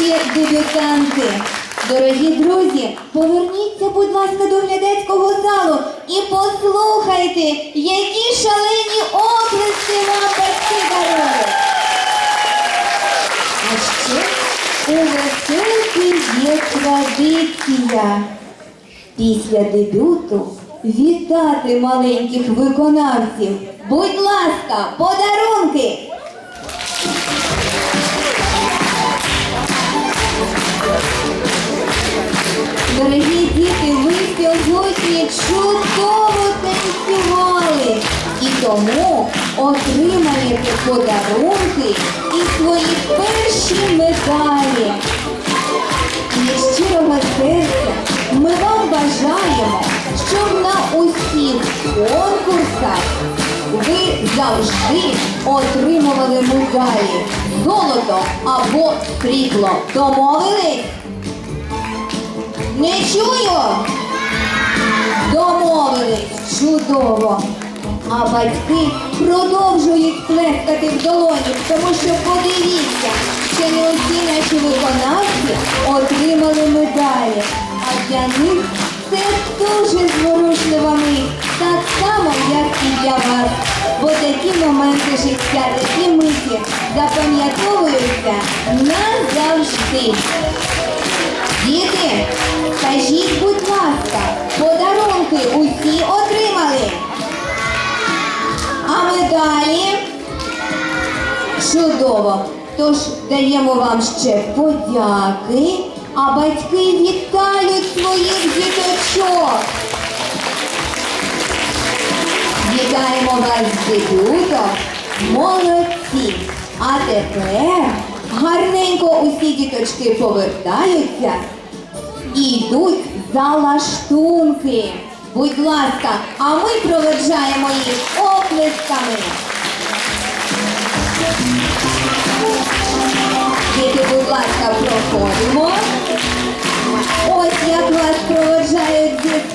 Наші дебютанти. Дорогі друзі, поверніться, будь ласка, до глядацького залу і послухайте, які шалені оплески вам батьки дарують. А ще у веселки є традиція. Після дебюту вітати маленьких виконавців. Будь ласка, подарунки! Сьогодні чудово танцювали і тому отримаєте подарунки і свої перші медалі. Від щирого серця ми вам бажаємо, щоб на усіх конкурсах ви завжди отримували медалі золото або срібло. Домовились? Не чую. Домовились. Чудово. А батьки продовжують плескати в долоні, тому що подивіться, що не усі наші виконавці отримали медалі. А для них це дуже зворушлива мить, так само, як і для вас. Бо такі моменти життя, такі миті запам'ятовуються назавжди. Діти, скажіть, будь ласка, Чудово. Тож даємо вам ще подяки, а батьки вітають своїх діточок. Вітаємо вас з дебютом. Молодці. А тепер гарненько усі діточки повертаються і йдуть за лаштунки. Будь ласка, а ми проведжаємо їх оплесками. Діти, будь ласка, проходимо. Ось як вас проводжають діти.